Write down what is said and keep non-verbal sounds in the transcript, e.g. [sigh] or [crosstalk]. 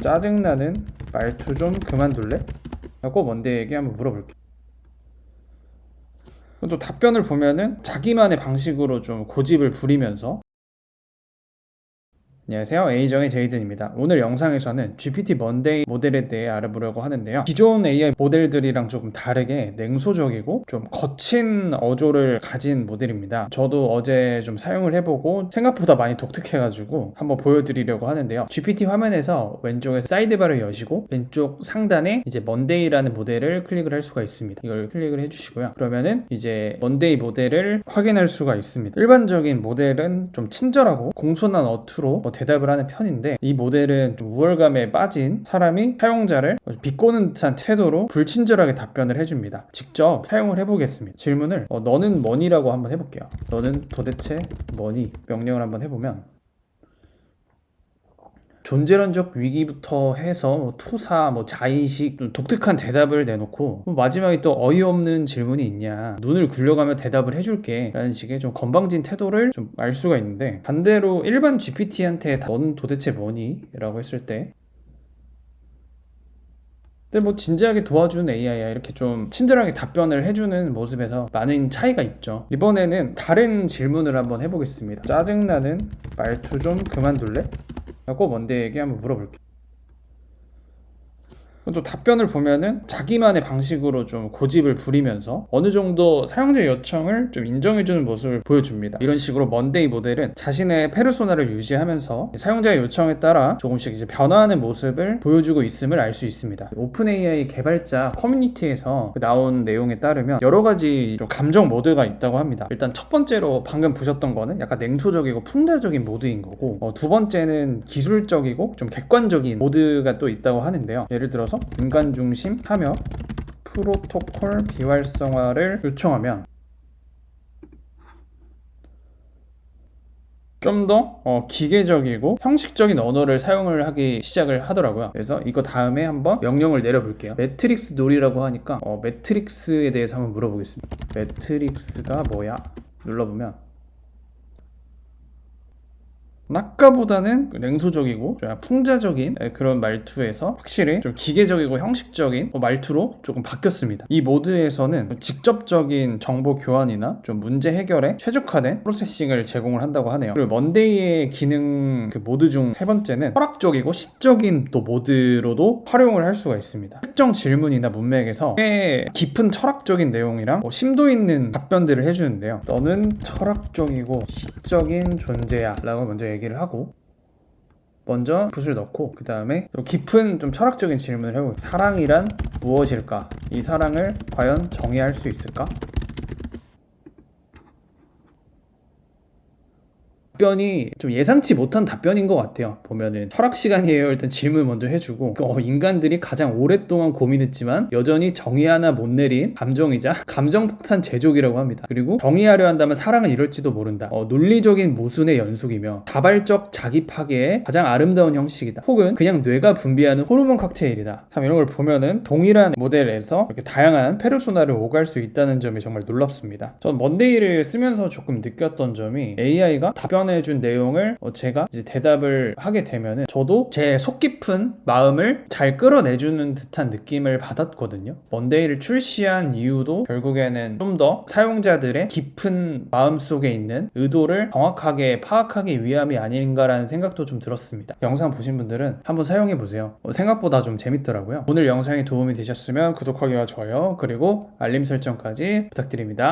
짜증나는 말투 좀 그만둘래? 라고 먼데에게 한번 물어볼게. 또 답변을 보면은 자기만의 방식으로 좀 고집을 부리면서 안녕하세요. 에이정의 제이든입니다. 오늘 영상에서는 GPT 먼데이 모델에 대해 알아보려고 하는데요. 기존 AI 모델들이랑 조금 다르게 냉소적이고 좀 거친 어조를 가진 모델입니다. 저도 어제 좀 사용을 해보고 생각보다 많이 독특해가지고 한번 보여드리려고 하는데요. GPT 화면에서 왼쪽에 사이드바를 여시고 왼쪽 상단에 이제 먼데이라는 모델을 클릭을 할 수가 있습니다. 이걸 클릭을 해주시고요. 그러면은 이제 먼데이 모델을 확인할 수가 있습니다. 일반적인 모델은 좀 친절하고 공손한 어투로 뭐 대답을 하는 편인데 이 모델은 좀 우월감에 빠진 사람이 사용자를 비꼬는 듯한 태도로 불친절하게 답변을 해줍니다. 직접 사용을 해보겠습니다. 질문을 어, 너는 뭐니라고 한번 해볼게요. 너는 도대체 뭐니? 명령을 한번 해보면 존재론적 위기부터 해서 뭐 투사, 뭐 자의식 좀 독특한 대답을 내놓고 뭐 마지막에 또 어이없는 질문이 있냐 눈을 굴려가며 대답을 해줄게 라는 식의 좀 건방진 태도를 좀 알 수가 있는데 반대로 일반 GPT한테 넌 도대체 뭐니? 라고 했을 때 근데 뭐 진지하게 도와준 AI야 이렇게 좀 친절하게 답변을 해주는 모습에서 많은 차이가 있죠. 이번에는 다른 질문을 한번 해보겠습니다. 짜증나는 말투 좀 그만둘래? 라고 먼데에게 한번 물어볼게요. 또 답변을 보면은 자기만의 방식으로 좀 고집을 부리면서 어느 정도 사용자 요청을 좀 인정해주는 모습을 보여줍니다. 이런 식으로 먼데이 모델은 자신의 페르소나를 유지하면서 사용자의 요청에 따라 조금씩 이제 변화하는 모습을 보여주고 있음을 알 수 있습니다. 오픈 AI 개발자 커뮤니티에서 나온 내용에 따르면 여러 가지 좀 감정 모드가 있다고 합니다. 일단 첫 번째로 방금 보셨던 거는 약간 냉소적이고 풍자적인 모드인 거고 어, 두 번째는 기술적이고 좀 객관적인 모드가 또 있다고 하는데요. 예를 들어서 인간 중심 참여 프로토콜 비활성화를 요청하면 좀더 어, 기계적이고 형식적인 언어를 사용을 하기 시작을 하더라고요. 그래서 이거 다음에 한번 명령을 내려볼게요. 매트릭스 놀이라고 하니까 어, 매트릭스에 대해서 한번 물어보겠습니다. 매트릭스가 뭐야? 눌러보면 아까보다는 그 냉소적이고 좀 풍자적인 그런 말투에서 확실히 좀 기계적이고 형식적인 말투로 조금 바뀌었습니다. 이 모드에서는 직접적인 정보 교환이나 좀 문제 해결에 최적화된 프로세싱을 제공을 한다고 하네요. 그리고 먼데이의 기능 그 모드 중 세 번째는 철학적이고 시적인 또 모드로도 활용을 할 수가 있습니다. 특정 질문이나 문맥에서 꽤 깊은 철학적인 내용이랑 뭐 심도 있는 답변들을 해주는데요. 너는 철학적이고 시적인 존재야 라고 먼저 얘기 를 하고 먼저 붓을 넣고 그 다음에 깊은 좀 철학적인 질문을 해보고 사랑이란 무엇일까? 이 사랑을 과연 정의할 수 있을까? 답변이 좀 예상치 못한 답변인 것 같아요. 보면은 철학 시간이에요. 일단 질문 먼저 해주고 어, 인간들이 가장 오랫동안 고민했지만 여전히 정의 하나 못 내린 감정이자 [laughs] 감정 폭탄 제조기라고 합니다. 그리고 정의하려 한다면 사랑은 이럴지도 모른다. 어, 논리적인 모순의 연속이며 자발적 자기 파괴의 가장 아름다운 형식이다. 혹은 그냥 뇌가 분비하는 호르몬 칵테일이다. 참 이런 걸 보면은 동일한 모델에서 이렇게 다양한 페르소나를 오갈 수 있다는 점이 정말 놀랍습니다. 전 먼데이를 쓰면서 조금 느꼈던 점이 AI가 답변 해준 내용을 어, 제가 이제 대답을 하게 되면은 저도 제 속 깊은 마음을 잘 끌어내주는 듯한 느낌을 받았거든요. 먼데이를 출시한 이유도 결국에는 좀 더 사용자들의 깊은 마음 속에 있는 의도를 정확하게 파악하기 위함이 아닌가라는 생각도 좀 들었습니다. 영상 보신 분들은 한번 사용해 보세요. 어, 생각보다 좀 재밌더라고요. 오늘 영상이 도움이 되셨으면 구독하기와 좋아요 그리고 알림 설정까지 부탁드립니다.